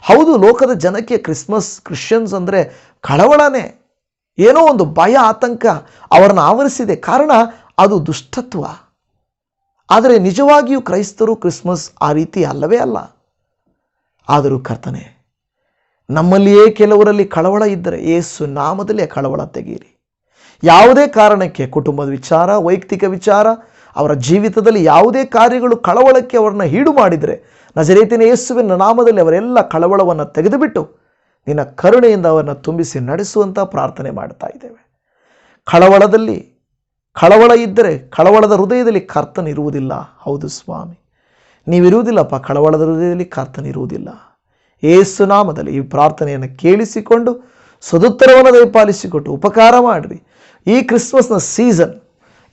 ಹೌದು, ಲೋಕದ ಜನಕ್ಕೆ ಕ್ರಿಸ್ಮಸ್, ಕ್ರಿಶ್ಚಿಯನ್ಸ್ ಅಂದರೆ ಕಳವಳನೇ. ಏನೋ ಒಂದು ಭಯ, ಆತಂಕ ಅವರನ್ನು ಆವರಿಸಿದೆ. ಕಾರಣ ಅದು ದುಷ್ಟತ್ವ. ಆದರೆ ನಿಜವಾಗಿಯೂ ಕ್ರೈಸ್ತರು ಕ್ರಿಸ್ಮಸ್ ಆ ರೀತಿ ಅಲ್ಲವೇ ಅಲ್ಲ. ಆದರೂ ಕರ್ತನೆ ನಮ್ಮಲ್ಲಿಯೇ ಕೆಲವರಲ್ಲಿ ಕಳವಳ ಇದ್ದರೆ ಏಸು ನಾಮದಲ್ಲಿ ಆ ಕಳವಳ ತೆಗೀರಿ ಯಾವುದೇ ಕಾರಣಕ್ಕೆ, ಕುಟುಂಬದ ವಿಚಾರ, ವೈಯಕ್ತಿಕ ವಿಚಾರ, ಅವರ ಜೀವಿತದಲ್ಲಿ ಯಾವುದೇ ಕಾರ್ಯಗಳು ಕಳವಳಕ್ಕೆ ಅವರನ್ನ ಹೀಡು ಮಾಡಿದರೆ, ನಜರೇತಿನ ಯೇಸುವಿನ ನಾಮದಲ್ಲಿ ಅವರೆಲ್ಲ ಕಳವಳವನ್ನು ತೆಗೆದುಬಿಟ್ಟು ನಿನ್ನ ಕರುಣೆಯಿಂದ ಅವರನ್ನು ತುಂಬಿಸಿ ನಡೆಸುವಂಥ ಪ್ರಾರ್ಥನೆ ಮಾಡ್ತಾ ಇದ್ದೇವೆ. ಕಳವಳದಲ್ಲಿ ಕಳವಳ ಇದ್ದರೆ ಕಳವಳದ ಹೃದಯದಲ್ಲಿ ಕರ್ತನಿರುವುದಿಲ್ಲ. ಹೌದು ಸ್ವಾಮಿ. ನೀವಿರುವುದಿಲ್ಲಪ್ಪ, ಕಳವಳದ ಹೃದಯದಲ್ಲಿ ಕರ್ತನಿರುವುದಿಲ್ಲ. ಏಸು ನಾಮದಲ್ಲಿ ಈ ಪ್ರಾರ್ಥನೆಯನ್ನು ಕೇಳಿಸಿಕೊಂಡು ಸದುತ್ತರವನ್ನು ದಯಪಾಲಿಸಿಕೊಟ್ಟು ಉಪಕಾರ ಮಾಡಿರಿ. ಈ ಕ್ರಿಸ್ಮಸ್ನ ಸೀಸನ್,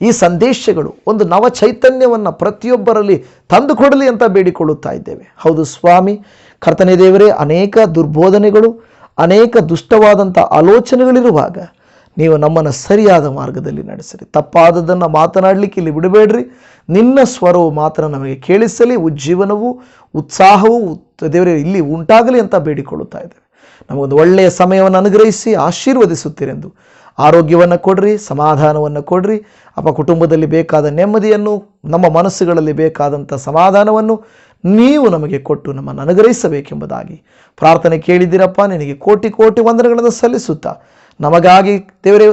ಈ ಸಂದೇಶಗಳು ಒಂದು ನವ ಚೈತನ್ಯವನ್ನು ಪ್ರತಿಯೊಬ್ಬರಲ್ಲಿ ತಂದುಕೊಡಲಿ ಅಂತ ಬೇಡಿಕೊಳ್ಳುತ್ತಾ ಇದ್ದೇವೆ. ಹೌದು ಸ್ವಾಮಿ, ಕರ್ತನೆ ದೇವರೇ, ಅನೇಕ ದುರ್ಬೋಧನೆಗಳು, ಅನೇಕ ದುಷ್ಟವಾದಂಥ ಆಲೋಚನೆಗಳಿರುವಾಗ ನೀವು ನಮ್ಮನ್ನು ಸರಿಯಾದ ಮಾರ್ಗದಲ್ಲಿ ನಡೆಸಿರಿ. ತಪ್ಪಾದದನ್ನು ಮಾತನಾಡಲಿಕ್ಕೆ ಇಲ್ಲಿ ಬಿಡಬೇಡ್ರಿ. ನಿನ್ನ ಸ್ವರವು ಮಾತ್ರ ನಮಗೆ ಕೇಳಿಸಲಿ, ಉಜ್ಜೀವನವು, ಉತ್ಸಾಹವು ಉತ್- ದೇವರೇ, ಇಲ್ಲಿ ಉಂಟಾಗಲಿ ಅಂತ ಬೇಡಿಕೊಳ್ಳುತ್ತಾ ಇದ್ದೇವೆ. ನಮಗೊಂದು ಒಳ್ಳೆಯ ಸಮಯವನ್ನು ಅನುಗ್ರಹಿಸಿ, ಆಶೀರ್ವದಿಸುತ್ತೀರೆಂದು. ಆರೋಗ್ಯವನ್ನು ಕೊಡ್ರಿ, ಸಮಾಧಾನವನ್ನು ಕೊಡ್ರಿ. ಅಪ್ಪ, ಕುಟುಂಬದಲ್ಲಿ ಬೇಕಾದ ನೆಮ್ಮದಿಯನ್ನು, ನಮ್ಮ ಮನಸ್ಸುಗಳಲ್ಲಿ ಬೇಕಾದಂಥ ಸಮಾಧಾನವನ್ನು ನೀವು ನಮಗೆ ಕೊಟ್ಟು ನಮ್ಮನ್ನು ಅನುಗ್ರಹಿಸಬೇಕೆಂಬುದಾಗಿ ಪ್ರಾರ್ಥನೆ ಕೇಳಿದ್ದೀರಪ್ಪ. ನಿನಗೆ ಕೋಟಿ ಕೋಟಿ ವಂದನೆಗಳನ್ನು ಸಲ್ಲಿಸುತ್ತಾ ನಮಗಾಗಿ ದೇವರೇ,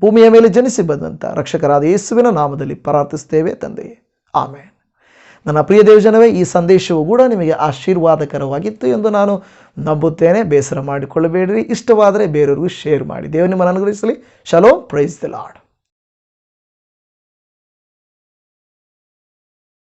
ಭೂಮಿಯ ಮೇಲೆ ಜನಿಸಿ ಬಂದಂಥ ರಕ್ಷಕರಾದ ಯೇಸುವಿನ ನಾಮದಲ್ಲಿ ಪ್ರಾರ್ಥಿಸ್ತೇವೆ ತಂದೆಯೇ ಆಮೇಲೆ ನನ್ನ ಪ್ರಿಯ ದೇವಜನವೇ, ಈ ಸಂದೇಶವು ಕೂಡ ನಿಮಗೆ ಆಶೀರ್ವಾದಕರವಾಗಿತ್ತು ಎಂದು ನಾನು ನಂಬುತ್ತೇನೆ. ಬೇಸರ ಮಾಡಿಕೊಳ್ಳಬೇಡ್ರಿ. ಇಷ್ಟವಾದರೆ ಬೇರೆಯವ್ರಿಗೂ ಶೇರ್ ಮಾಡಿ. ದೇವರು, ನಿಮ್ಮನ್ನು ಅನುಗ್ರಹಿಸಲಿ. Shalom praise the Lord